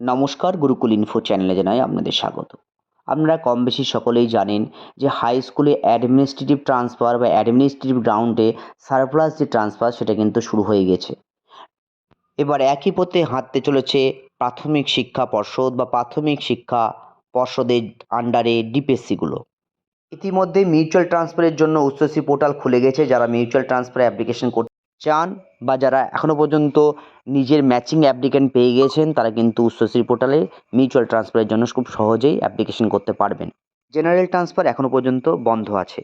নমস্কার গুরুকুল ইনফো চ্যানেলে জানাই আপনাদের স্বাগত। আপনারা কম বেশি সকলেই জানেন যে হাই স্কুলে অ্যাডমিনিস্ট্রেটিভ ট্রান্সফার বা অ্যাডমিনিস্ট্রেটিভ গ্রাউন্ডে সারপ্লাস যে ট্রান্সফার সেটা কিন্তু শুরু হয়ে গেছে। এবার একই পথে হাঁটতে চলেছে প্রাথমিক শিক্ষা পর্ষদ বা প্রাথমিক শিক্ষা পর্ষদের আন্ডারে ডিপিএসসিগুলো ইতিমধ্যে মিউচুয়াল ট্রান্সফারের জন্য উচ্চশ্রী পোর্টাল খুলে গেছে, যারা মিউচুয়াল ট্রান্সফার অ্যাপ্লিকেশন করতে চান বা যারা এখনও পর্যন্ত নিজের ম্যাচিং অ্যাপ্লিকেন্ট পেয়ে গিয়েছেন, তারা কিন্তু উচ্চশ্রী পোর্টালে মিউচুয়াল ট্রান্সফারের জন্য খুব সহজেই অ্যাপ্লিকেশন করতে পারবেন। জেনারেল ট্রান্সফার এখনও পর্যন্ত বন্ধ আছে।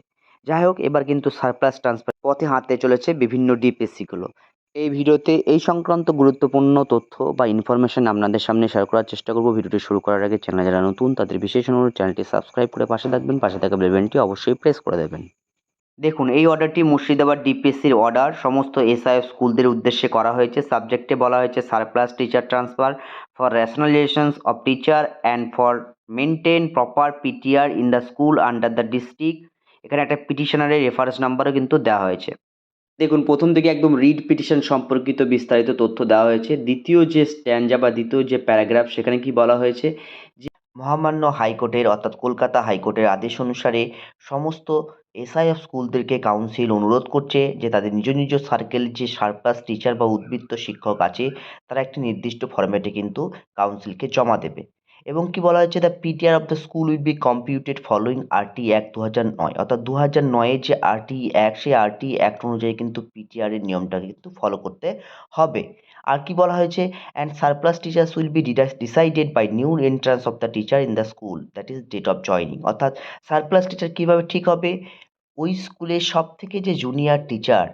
যাই হোক, এবার কিন্তু সারপ্লাস ট্রান্সফার পথে হাঁটতে চলেছে বিভিন্ন ডিপিএসসিগুলো এই ভিডিওতে এই সংক্রান্ত গুরুত্বপূর্ণ তথ্য বা ইনফরমেশন আপনাদের সামনে শেয়ার করার চেষ্টা করব। ভিডিওটি শুরু করার আগে চ্যানেল যারা নতুন, তাদের বিশেষ অনুরোধ চ্যানেলটি সাবস্ক্রাইব করে পাশে থাকবেন। পাশে থাকা বেলবেনটি অবশ্যই প্রেস করে দেবেন। দেখুন, এই অর্ডারটি মুর্শিদাবাদ ডিপিএসসির অর্ডার সমস্ত এসআইএফ স্কুলদের উদ্দেশ্যে করা হয়েছে। সাবজেক্টে বলা হয়েছে surplus teacher transfer for rationalisations of teacher and for maintain proper PTR in the school under the district এখানে একটা পিটিশনারের রেফারেন্স নাম্বারও কিন্তু দেওয়া হয়েছে। দেখুন, প্রথম দিকে একদম রিড পিটিশন সম্পর্কিত বিস্তারিত তথ্য দেওয়া হয়েছে। দ্বিতীয় যে স্ট্যান্ডা বা দ্বিতীয় যে প্যারাগ্রাফ সেখানে কি বলা হয়েছে? যে মহামান্য হাইকোর্টের, অর্থাৎ কলকাতা হাইকোর্টের আদেশ অনুসারে সমস্ত এসআইএফ স্কুলদেরকে কাউন্সিল অনুরোধ করছে যে তাদের নিজ নিজ সার্কেলের যে সারপ্লাস টিচার বা উদ্বৃত্ত শিক্ষক আছে, তারা একটি নির্দিষ্ট ফরম্যাটে কিন্তু কাউন্সিলকে জমা দেবে। এবং কি বলা হয়েছে? The PTR of the school will be computed following RT act দু হাজার নয়। অর্থাৎ দু হাজার নয়ের যে আরটি অ্যাক্ট সেই আরটি অ্যাক্ট অনুযায়ী কিন্তু পিটিআরের নিয়মটাকে কিন্তু ফলো করতে হবে। আর কি বলা হয়েছে? And surplus teachers will be decided by new entrance of the teacher in the school that is date of joining অর্থাৎ সারপ্লাস টিচার কীভাবে ঠিক হবে? ওই স্কুলের সব থেকে যে জুনিয়র টিচার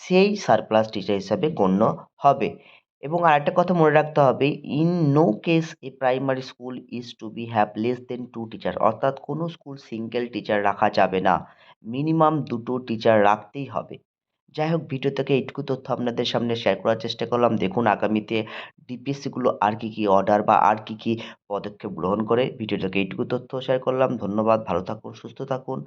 সেই সারপ্লাস টিচার হিসাবে গণ্য হবে। এবং আরেকটা কথা মনে রাখতে হবে in no case a primary school is to be have less than two teacher অর্থাৎ কোনো স্কুল সিঙ্গেল টিচার রাখা যাবে না। মিনিমাম দুটো টিচার রাখতেই হবে। যাই হোক ভিডিও থেকে এইটুকু তথ্য আপনাদের সামনে শেয়ার করার চেষ্টা করলাম। দেখুন, আগামীতে ডিপিএসসিগুলো আর কী কী অর্ডার বা আর কী কী পদক্ষেপ গ্রহণ করে ভিডিও থেকে এইটুকু তথ্য শেয়ার করলাম। ধন্যবাদ, ভালো থাকুন, সুস্থ থাকুন।